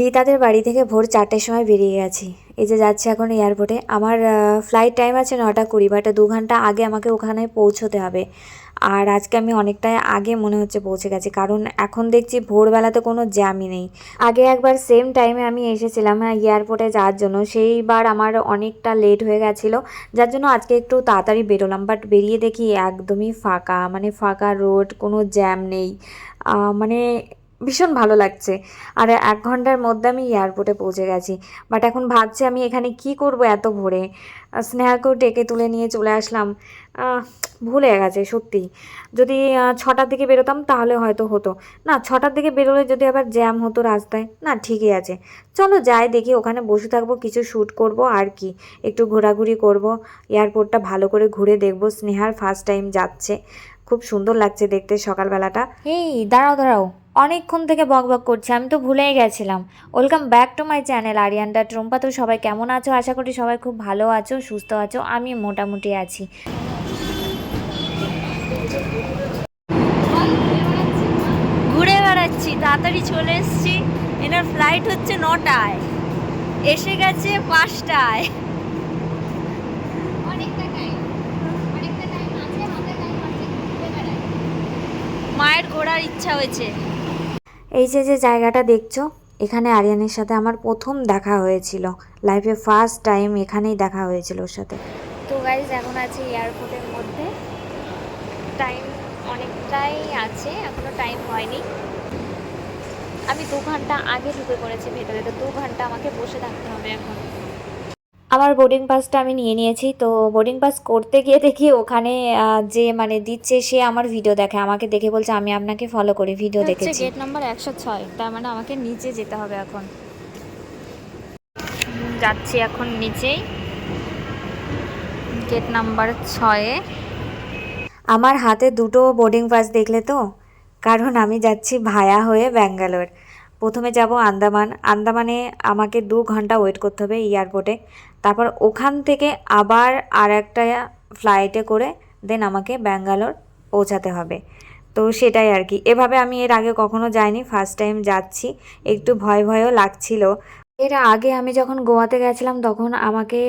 রিতাদের বাড়ি থেকে ভোর চারটের সময় বেরিয়ে গেছি। এই যে যাচ্ছি এখন এয়ারপোর্টে আমার ফ্লাইট টাইম আছে নটা কুড়ি বাট দু ঘণ্টা আগে আমাকে ওখানে পৌঁছতে হবে। আর আজকে আমি অনেকটাই আগে মনে হচ্ছে পৌঁছে গেছি, কারণ এখন দেখছি ভোরবেলাতে কোনো জ্যামই নেই। আগে একবার সেম টাইমে আমি এসেছিলাম এয়ারপোর্টে যাওয়ার জন্য। সেইবার আমার অনেকটা লেট হয়ে গেছিল, যার জন্য আজকে একটু তাড়াতাড়ি বেরোলাম। বাট বেরিয়ে দেখি একদমই ফাঁকা মানে ফাঁকা রোড কোনো জ্যাম নেই। মানে ভীষণ ভালো লাগছে। আর এক ঘণ্টার মধ্যে আমি এয়ারপোর্টে পৌঁছে গেছি। বাট এখন ভাবছি আমি এখানে কি করব এত ভোরে। স্নেহাকেও ডেকে তুলে নিয়ে চলে আসলাম। ভুলে গেছে সত্যি। যদি ছটার দিকে বেরোতাম তাহলে হয়তো হতো। না, ছটার দিকে বেরোলে যদি আবার জ্যাম হতো রাস্তায়, না, ঠিকই আছে। চলো যাই, দেখি ওখানে বসে থাকব, কিছু শ্যুট করব, আর কি। একটু ঘোরাঘুরি করব এয়ারপোর্টটা ভালো করে ঘুরে দেখব। স্নেহার ফার্স্ট টাইম যাচ্ছে। খুব সুন্দর লাগছে দেখতে সকালবেলাটা। এই দাঁড়াও দাঁড়াও। অনেকক্ষণ থেকে বক বক করছি আমি তো ভুলেই গেছিলাম। Welcome back to my channel আরিয়ানটা ট্রম্পা তো সবাই কেমন আছো? আশা করি সবাই খুব ভালো আছো সুস্থ আছো আমি মোটামুটি আছি। ঘুরে বেড়াচ্ছি তাড়াতাড়ি চলে এসেছি। এনার ফ্লাইট হচ্ছে নটায়। এসে গেছে পাঁচটায় অনেকটা টাইম অনেকটা টাইম আছে হাতে টাইম আছে ঘুরে বেড়াই ঘোরার ইচ্ছা হয়েছে। এই যে যে জায়গাটা দেখছ এখানে আরিয়ানের সাথে আমার প্রথম দেখা হয়েছিল। লাইফে ফার্স্ট টাইম এখানেই দেখা হয়েছিল ওর সাথে। তো গাইজ এখন আছে এয়ারপোর্টের মধ্যে। টাইম অনেকটাই আছে এখনও টাইম হয়নি। আমি দু ঘণ্টা আগে ঢুকে পড়েছি ভেতরে তো দু ঘণ্টা আমাকে বসে থাকতে হবে এখন। আমার বোর্ডিং পাসটা আমি নিয়ে নিয়েছি। তো বোর্ডিং পাস করতে গিয়ে দেখি ওখানে যে মানে দিচ্ছে সে আমার ভিডিও দেখে। আমাকে দেখে বলছে আমি আপনাকে ফলো করি ভিডিও দেখেছি। গেট নাম্বার একশো ছয়। তার মানে আমাকে নিচে যেতে হবে এখন। যাচ্ছি এখন নিচেই। গেট নাম্বার ছয়ে। আমার হাতে দুটো বোর্ডিং পাস দেখলে তো? কারণ আমি যাচ্ছি ভায়া হয়ে ব্যাঙ্গালোর। প্রথমে যাব আন্দামান। আন্দামানে আমাকে দু ঘণ্টা ওয়েট করতে হবে এয়ারপোর্টে তারপর ওখান থেকে আবার আর একটা ফ্লাইটে করে দেন আমাকে ব্যাঙ্গালোর পৌঁছাতে হবে। তো সেটাই আর কি। এভাবে আমি এর আগে কখনো যাইনি ফার্স্ট টাইম যাচ্ছি। একটু ভয় ভয়ও লাগছিল। এর আগে আমি যখন গোয়াতে গেছিলাম তখন আমাকে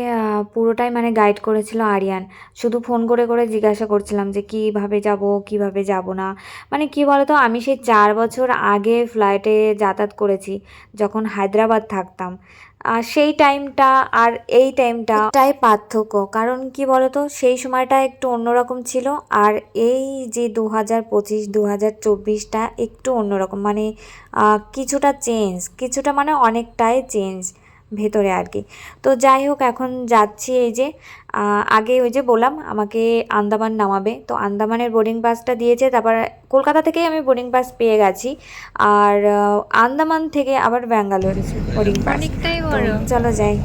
পুরোটাই মানে গাইড করেছিল আরিয়ান। শুধু ফোন করে করে জিজ্ঞাসা করছিলাম যে কীভাবে যাব কীভাবে যাব না। মানে কি বলতো, আমি সেই চার বছর আগে ফ্লাইটে যাতায়াত করেছি, যখন হায়দ্রাবাদ থাকতাম। আর সেই টাইমটা আর এই টাইমটা টাই পার্থক্য। কারণ কি বলতো? সেই সময়টা একটু অন্যরকম ছিল আর এই যে দু হাজার পঁচিশ দু হাজার চব্বিশটা একটু অন্যরকম। মানে কিছুটা চেঞ্জ কিছুটা মানে অনেকটাই চেঞ্জ ভেতরে আর কি তো যাই হোক এখন যাচ্ছি এই যে আগে ওই যে বললাম আমাকে আন্দামান নামাবে। তো আন্দামানের বোর্ডিং পাসটা দিয়েছে তারপর কলকাতা থেকেই আমি বোর্ডিং পাস পেয়ে গেছি। আর আন্দামান থেকে আবার ব্যাঙ্গালোর বোর্ডিং পাস চলো যাই।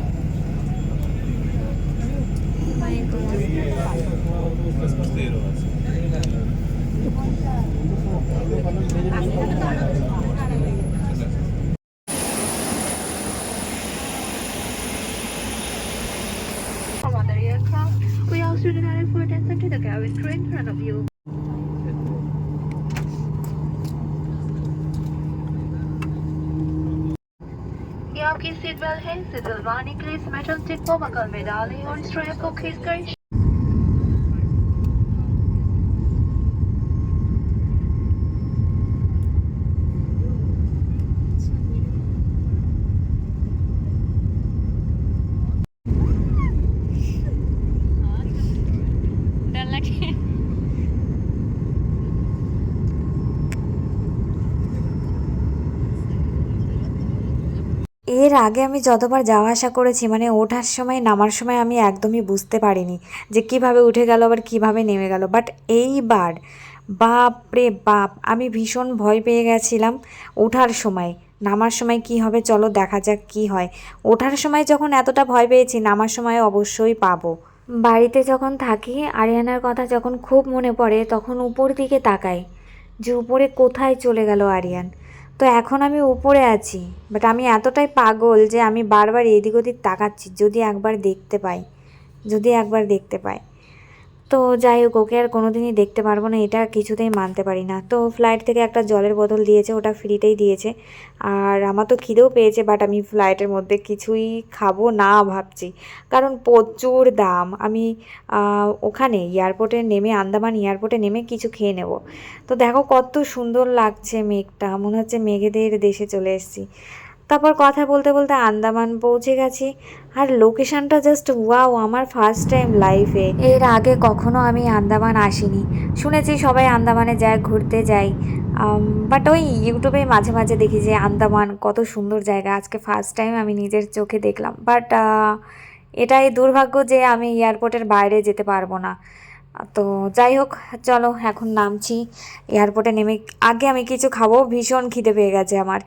Front of you. आपकी सीट बेल्ट है सीट दिलवाने के लिए इस मेटल स्टिक को बगल में डालें और स्ट्रैप को खींचकर আগে আমি যতবার যাওয়া আসা করেছি মানে ওঠার সময়, নামার সময় আমি একদমই বুঝতে পারিনি যে কীভাবে উঠে গেল আবার কীভাবে নেমে গেল। বাট এইবার বাপ রে বাপ, আমি ভীষণ ভয় পেয়ে গেছিলাম ওঠার সময়। নামার সময় কি হবে, চলো দেখা যাক কি হয়। ওঠার সময় যখন এতটা ভয় পেয়েছি, নামার সময় অবশ্যই পাবো। বাড়িতে যখন থাকি, আরিয়ানার কথা যখন খুব মনে পড়ে, তখন উপর দিকে তাকাই যে উপরে কোথায় চলে গেল আরিয়ান। তো এখন আমি উপরে আছি বাট আমি এতটাই পাগল যে আমি বারবার এদিক ওদিক তাকাচ্ছি, যদি একবার দেখতে পাই, যদি একবার দেখতে পাই। তো যাই হোক, ওকে আর কোনোদিনই দেখতে পারব না, এটা কিছুতেই মানতে পারি না। তো ফ্লাইট থেকে একটা জলের বোতল দিয়েছে, ওটা ফ্রিতেই দিয়েছে। আর আমার তো খিদেও পেয়েছে বাট আমি ফ্লাইটের মধ্যে কিছুই খাব না ভাবছি। কারণ প্রচুর দাম। আমি ওখানে এয়ারপোর্টে নেমে, আন্দামান এয়ারপোর্টে নেমে কিছু খেয়ে নেব। তো দেখো কত সুন্দর লাগছে মেঘটা। মনে হচ্ছে মেঘেদের দেশে চলে এসেছি। তারপর কথা বলতে বলতে আন্দামান পৌঁছে গেছি। আর লোকেশনটা জাস্ট ওয়াও আমার ফার্স্ট টাইম লাইফে এর আগে কখনো আমি আন্দামান আসিনি। শুনেছি সবাই আন্দামানে যায়, ঘুরতে যায়। বাট ওই ইউটিউবে মাঝে মাঝে দেখি যে আন্দামান কত সুন্দর জায়গা। আজকে ফার্স্ট টাইম আমি নিজের চোখে দেখলাম। বাট এটাই দুর্ভাগ্য যে আমি এয়ারপোর্টের বাইরে যেতে পারব না। তো যাই হোক, চলো এখন নামছি। এয়ারপোর্টে নেমে আগে আমি কিছু খাব। ভীষণ খিদে পেয়ে গেছে আমার।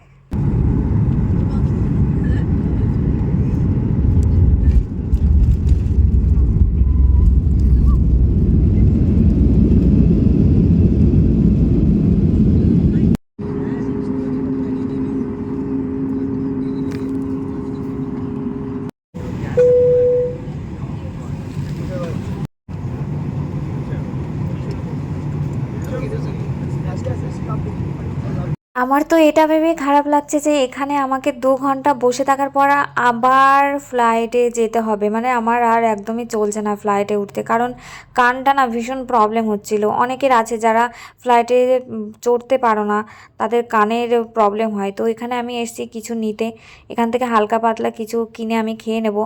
আমার তো এটা ভেবে খারাপ লাগছে যে এখানে আমাকে দু ঘণ্টা বসে থাকার পর আবার ফ্লাইটে যেতে হবে। মানে আমার আর একদমই চলছে না ফ্লাইটে উঠতে। কারণ কানটা না ভীষণ প্রবলেম হচ্ছিল। অনেকের আছে যারা ফ্লাইটে চড়তে পারো না, তাদের কানের প্রবলেম হয়। তো এখানে আমি এসেছি কিছু নিতে। এখান থেকে হালকা পাতলা কিছু কিনে আমি খেয়ে নেব।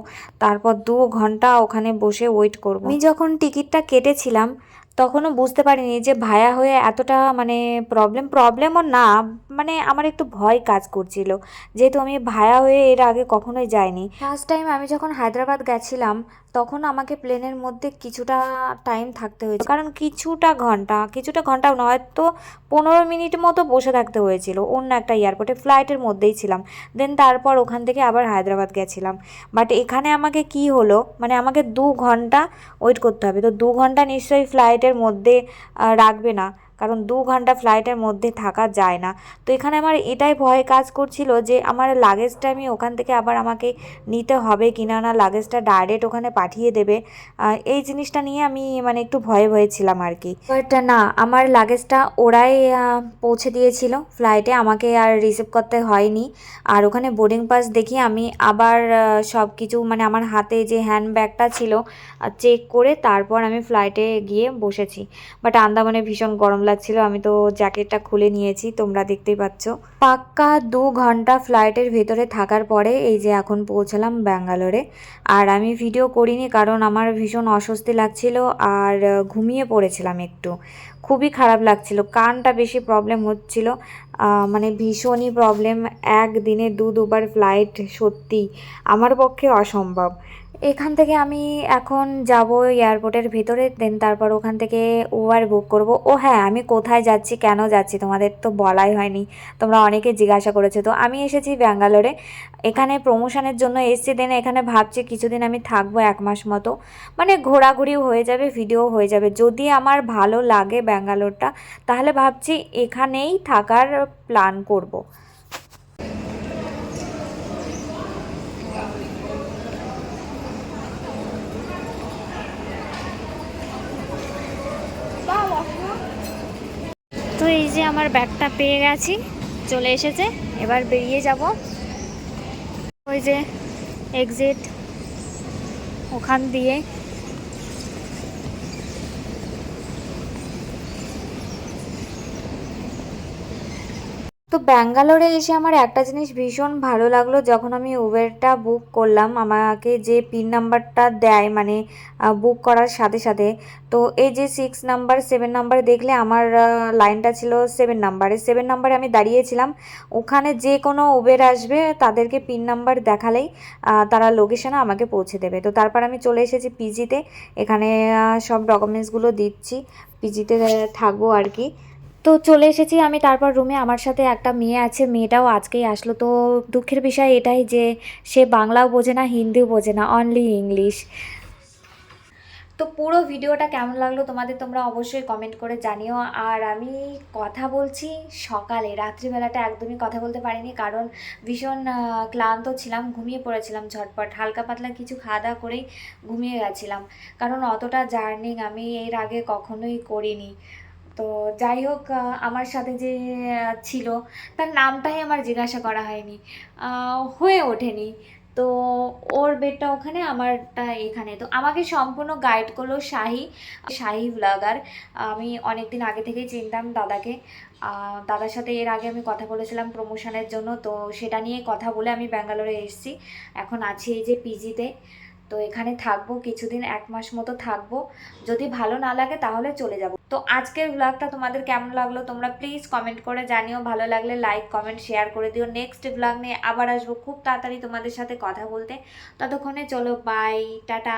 তারপর দু ঘণ্টা ওখানে বসে ওয়েট করব। আমি যখন টিকিটটা কেটেছিলাম তখনও বুঝতে পারিনি যে ভায়া হয়ে এতটা মানে প্রবলেম প্রবলেমও না মানে আমার একটু ভয় কাজ করছিল। যেহেতু আমি ভায়া হয়ে এর আগে কখনোই যাইনি। ফার্স্ট টাইম আমি যখন হায়দ্রাবাদ গেছিলাম তখন আমাকে প্লেনের মধ্যে কিছুটা টাইম থাকতে হয়েছে কারণ কিছুটা ঘণ্টা কিছুটা ঘণ্টা নয় তো পনেরো মিনিট মতো বসে থাকতে হয়েছিল। অন্য একটা এয়ারপোর্টে ফ্লাইটের মধ্যেই ছিলাম। দেন তারপর ওখান থেকে আবার হায়দ্রাবাদ গেছিলাম। বাট এখানে আমাকে কি হলো মানে আমাকে দু ঘণ্টা ওয়েট করতে হবে। তো দু ঘণ্টা নিশ্চয়ই ফ্লাইটের মধ্যে রাখবে না। কারণ দু ঘণ্টা ফ্লাইটের মধ্যে থাকা যায় না। তো এখানে আমার এটাই ভয় কাজ করছিল যে আমার লাগেজটা আমি ওখান থেকে আবার আমাকে নিতে হবে কিনা না না লাগেজটা ডাইরেক্ট ওখানে পাঠিয়ে দেবে। এই জিনিসটা নিয়ে আমি মানে একটু ভয়ে ভয়ে ছিলাম আর কি। বাট না, আমার লাগেজটা ওরাই পৌঁছে দিয়েছিল ফ্লাইটে আমাকে আর রিসিভ করতে হয়নি। আর ওখানে বোর্ডিং পাস দেখি আমি আবার সব কিছু মানে আমার হাতে যে হ্যান্ড ব্যাগটা ছিল চেক করে তারপর আমি ফ্লাইটে গিয়ে বসেছি। বাট আন্দামানে ভীষণ গরম লাগছিল, আমি তো জ্যাকেটটা খুলে নিয়েছি, তোমরা দেখতেই পাচ্ছ। পাক্কা দু ঘণ্টা ফ্লাইটের ভেতরে থাকার পরে এই যে এখন পৌঁছালাম ব্যাঙ্গালোরে। আর আমি ভিডিও করিনি কারণ আমার ভীষণ অস্বস্তি লাগছিল আর ঘুমিয়ে পড়েছিলাম একটু। খুবই খারাপ লাগছিল, কানটা বেশি প্রবলেম হচ্ছিল। মানে ভীষণই প্রবলেম একদিনে দু দুবার ফ্লাইট, সত্যি, আমার পক্ষে অসম্ভব। এখান থেকে আমি এখন যাব এয়ারপোর্টের ভিতরে দেন তারপর ওখান থেকে উবার বুক করব। ও হ্যাঁ আমি কোথায় যাচ্ছি, কেন যাচ্ছি, তোমাদের তো বলাই হয়নি। তোমরা অনেকে জিজ্ঞাসা করেছ। তো আমি এসেছি ব্যাঙ্গালোরে। এখানে প্রমোশনের জন্য এসেছি দেন এখানে ভাবছি কিছুদিন আমি থাকব এক মাস মতো। মানে ঘোরাঘুরিও হয়ে যাবে ভিডিও হয়ে যাবে। যদি আমার ভালো লাগে ব্যাঙ্গালোরটা, তাহলে ভাবছি এখানেই থাকার প্ল্যান করব। তো এই যে আমার ব্যাগটা পেয়ে গেছি, চলে এসেছে, এবার বেরিয়ে যাব। ওই যে এক্সিট ওখান দিয়ে। তো ব্যাঙ্গালোরে এসে আমার একটা জিনিস ভীষণ ভালো লাগল, যখন আমি উবেরটা বুক করলাম, আমাকে যে পিন নাম্বারটা দেয় মানে বুক করার সাথে সাথে, তো এই যে সিক্স নাম্বার সেভেন নাম্বার দেখলে আমার লাইনটা ছিল সেভেন নাম্বারে সেভেন নাম্বারে আমি দাঁড়িয়েছিলাম, ওখানে যে কোনো উবের আসবে, তাদেরকে পিন নাম্বার দেখালেই তারা লোকেশনে আমাকে পৌঁছে দেবে। তো তারপর আমি চলে এসেছি পিজিতে এখানে সব ডকুমেন্টসগুলো দিচ্ছি পিজিতে থাকব আর কি। তো চলে এসেছি আমি তারপর রুমে আমার সাথে একটা মেয়ে আছে, মেয়েটাও আজকেই আসলো। তো দুঃখের বিষয় এটাই যে, সে বাংলাও বোঝে না, হিন্দিও বোঝে না অনলি ইংলিশ তো পুরো ভিডিওটা কেমন লাগল তোমাদের তোমরা অবশ্যই কমেন্ট করে জানিও। আর আমি কথা বলছি সকালে, রাত্রিবেলাটা একদমই কথা বলতে পারিনি, কারণ ভীষণ ক্লান্ত ছিলাম, ঘুমিয়ে পড়েছিলাম ঝটপট। হালকা পাতলা কিছু খাওয়া দাওয়া করেই ঘুমিয়ে গেছিলাম। কারণ অতটা জার্নি আমি এর আগে কখনোই করিনি। তো যাই হোক আমার সাথে যে ছিল, তার নামটাই আমার জিজ্ঞাসা করা হয়নি হয়ে ওঠেনি। তো ওর বেডটা ওখানে, আমারটা এখানে। তো আমাকে সম্পূর্ণ গাইড করল শাহি শাহি ব্লগার আমি অনেক দিন আগে থেকেই চিনতাম দাদাকে। দাদার সাথে এর আগে আমি কথা বলেছিলাম প্রমোশনের জন্য, তো সেটা নিয়ে কথা বলে আমি ব্যাঙ্গালোরে এসেছি। এখন আছি এই যে পিজিতে তো এখানে থাকব, কিছুদিন, এক মাস মতো থাকব। যদি ভালো না লাগে, তাহলে চলে যাব। তো আজকের ব্লগটা তোমাদের কেমন লাগল তোমরা প্লিজ কমেন্ট করে জানিও। ভালো লাগলে লাইক কমেন্ট শেয়ার করে দিও। নেক্সট ব্লগ নিয়ে আবার আসব। খুব তাড়াতাড়ি তোমাদের সাথে কথা বলতে। ততক্ষণে চলো বাই টাটা।